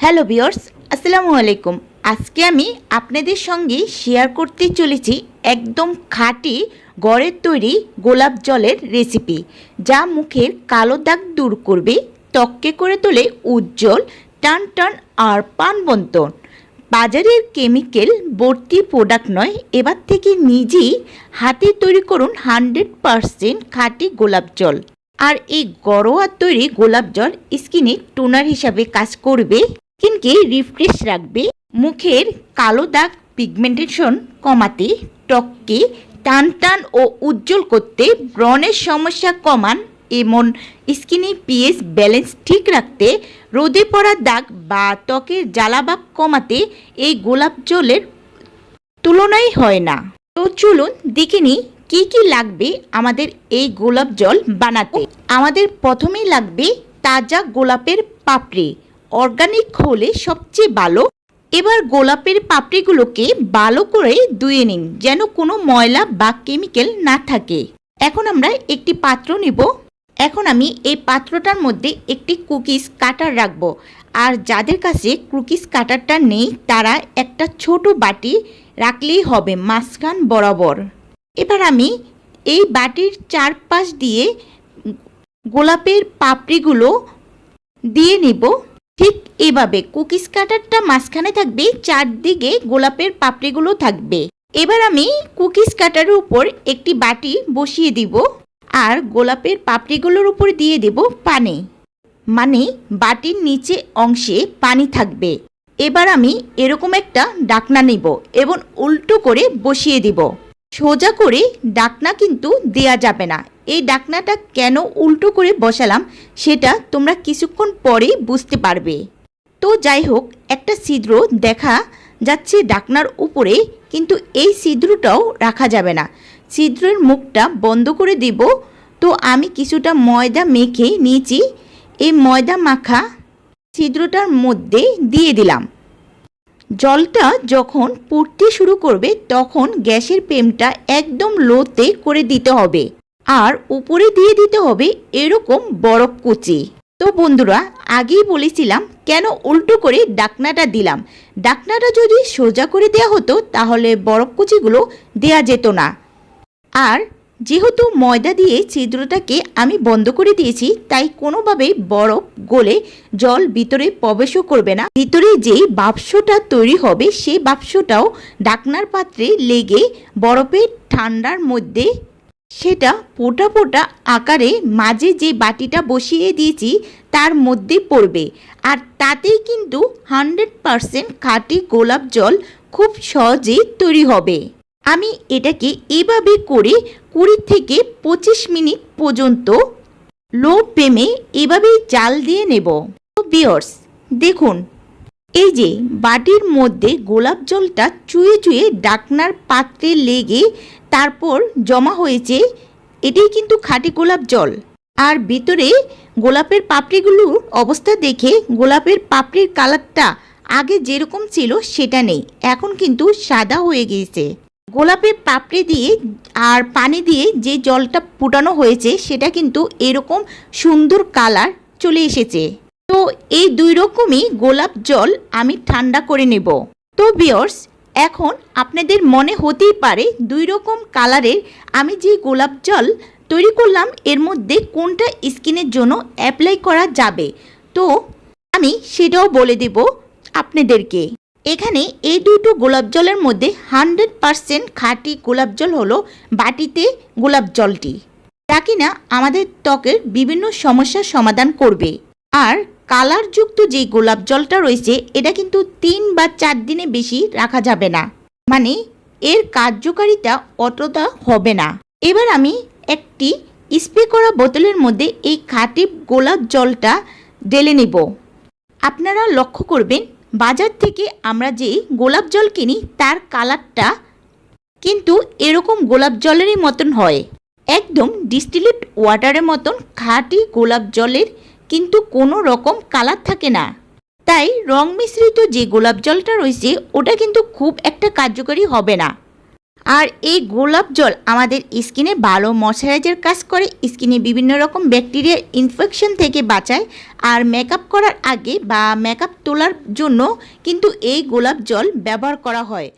Hello বিয়র্স আসসালামু আলাইকুম আজকে আমি আপনাদের সঙ্গে শেয়ার করতে চলেছি একদম খাঁটি গড়ের তৈরি গোলাপ জলের রেসিপি যা মুখের কালো দাগ দূর করবে, ত্বককে করে তোলে উজ্জ্বল, টান টান আর প্রাণবন্তন বাজারের কেমিক্যাল ভর্তি প্রোডাক্ট নয়, এবার থেকে নিজেই হাতে তৈরি করুন হান্ড্রেড পারসেন্ট খাঁটি গোলাপ জল। আর এই গরোয়া তৈরি গোলাপ জল স্কিনে টোনার হিসাবে কাজ করবে স্কিনকে রিফ্রেশ রাখবে। মুখের কালো দাগ পিগমেন্টেশন কমাতে ত্বককে টান টান ও উজ্জ্বল করতে ব্রণের সমস্যা কমান এমন স্কিনে পিএস ব্যালেন্স ঠিক রাখতে রোদে পড়া দাগ বা ত্বকের জ্বালাভাব কমাতে এই গোলাপ জলের তুলনাই হয় না। তো চলুন দেখে নিই কী কী লাগবে আমাদের এই গোলাপ জল বানাতে। আমাদের প্রথমেই লাগবে তাজা গোলাপের পাপড়ি। অর্গানিক হলে সবচেয়ে ভালো। এবার গোলাপের পাপড়িগুলোকে ভালো করে ধুয়ে নিন, যেন কোনো ময়লা বা কেমিক্যাল না থাকে। এখন আমরা একটি পাত্র নিব। এখন আমি এই পাত্রটার মধ্যে একটি কুকিজ কাটার রাখব। আর যাদের কাছে কুকিজ কাটারটা নেই, তারা একটা ছোট বাটি রাখলেই হবে মাঝখান বরাবর। এবার আমি এই বাটির চারপাশ দিয়ে গোলাপের পাপড়িগুলো দিয়ে নিব। ঠিক এভাবে কুকিজ কাটারটা মাঝখানে থাকবে, চারদিকে গোলাপের পাপড়িগুলো থাকবে। এবার আমি কুকিজ কাটারের উপর একটি বাটি বসিয়ে দিব আর গোলাপের পাপড়িগুলোর উপর দিয়ে দেব পানি। মানে বাটির নিচে অংশে পানি থাকবে। এবার আমি এরকম একটা ডাকনা নিব এবং উল্টো করে বসিয়ে দিব। সোজা করে ডাকনা কিন্তু দেয়া যাবে না এই ডাকনাটা কেন উল্টো করে বসালাম, সেটা তোমরা কিছুক্ষণ পরেই বুঝতে পারবে। তো যাই হোক, একটা ছিদ্র দেখা যাচ্ছে ডাকনার উপরে, কিন্তু এই ছিদ্রটাও রাখা যাবে না। ছিদ্রের মুখটা বন্ধ করে দিব। তো আমি কিছুটা ময়দা মেখে নিয়েছি। এই ময়দা মাখা ছিদ্রটার মধ্যে দিয়ে দিলাম। জলটা যখন পড়তে শুরু করবে, তখন গ্যাসের ফ্লেমটা একদম লোতে করে দিতে হবে। আর উপরে দিয়ে দিতে হবে এরকম বরফ কুচি। তো বন্ধুরা, আগেই বলেছিলাম কেন উল্টো করে ডাকনাটা দিলাম। ডাকনাটা যদি সোজা করে দেওয়া হতো, তাহলে বরফ কুচিগুলো দেয়া যেত না। আর যেহেতু ময়দা দিয়ে ছিদ্রটাকে আমি বন্ধ করে দিয়েছি, তাই কোনোভাবেই বরফ গলে জল ভিতরে প্রবেশও করবে না। ভিতরে যেই বাক্সটা তৈরি হবে, সেই বাক্সটাও ডাকনার পাত্রে লেগে বরফের ঠান্ডার মধ্যে সেটা পোটা পোটা আকারে মাঝে যে বাটিটা বসিয়ে দিয়েছি, তার মধ্যে পড়বে। আর তাতেই কিন্তু হান্ড্রেড পারসেন্ট খাঁটি গোলাপ জল খুব সহজেই তৈরি হবে। আমি এটাকে এভাবে করে কুড়ি থেকে পঁচিশ মিনিট পর্যন্ত লো ফ্লেমে এভাবেই জাল দিয়ে নেব। বিয়র্স দেখুন এই যে বাটির মধ্যে গোলাপ জলটা চুয়ে চুয়ে ডাকনার পাত্রে লেগে তারপর জমা হয়েছে, এটাই কিন্তু খাঁটি গোলাপ জল। আর ভিতরে গোলাপের পাপড়িগুলোর অবস্থা দেখে গোলাপের পাপড়ির কালারটা আগে যেরকম ছিল সেটা নেই, এখন কিন্তু সাদা হয়ে গিয়েছে। গোলাপের পাপড়ি দিয়ে আর পানি দিয়ে যে জলটা ফুটানো হয়েছে, সেটা কিন্তু এরকম সুন্দর কালার চলে এসেছে। তো এই দুই রকমই গোলাপ জল আমি ঠান্ডা করে নেব। তো বিয়র্স এখন আপনাদের মনে হতেই পারে দুই রকম কালারের আমি যে গোলাপ জল তৈরি করলাম, এর মধ্যে কোনটা স্কিনের জন্য অ্যাপ্লাই করা যাবে? তো আমি সেটাও বলে দেব আপনাদেরকে। এখানে এই দুটো গোলাপ জলের মধ্যে হান্ড্রেড পারসেন্ট খাঁটি গোলাপ জল হলো বাটিতে গোলাপ জলটি। তা কিনা আমাদের ত্বকের বিভিন্ন সমস্যার সমাধান করবে। আর কালারযুক্ত যে গোলাপ জলটা রয়েছে, এটা কিন্তু তিন বা চার দিনে বেশি রাখা যাবে না। মানে এর কার্যকারিতা অতটা হবে না। এবার আমি একটি স্প্রে করা বোতলের মধ্যে এই খাঁটি গোলাপ জলটা ঢেলে নেব। আপনারা লক্ষ্য করবেন, বাজার থেকে আমরা যে গোলাপ জল কিনি, তার কালারটা কিন্তু এরকম গোলাপ জলেরই মতন হয়। একদম ডিস্টিলেট ওয়াটারের মতন খাঁটি গোলাপ জলের কিন্তু কোনো রকম কালার থাকে না। তাই রং মিশ্রিত যে গোলাপ জলটা রয়েছে, ওটা কিন্তু খুব একটা কার্যকরী হবে না। আর এই গোলাপ জল আমাদের স্কিনে ভালো ময়শ্চারাইজার কাজ করে, স্কিনে বিভিন্ন রকম ব্যাকটেরিয়ার ইনফেকশন থেকে বাঁচায় আর মেকআপ করার আগে বা মেকআপ তোলার জন্য কিন্তু এই গোলাপ জল ব্যবহার করা হয়।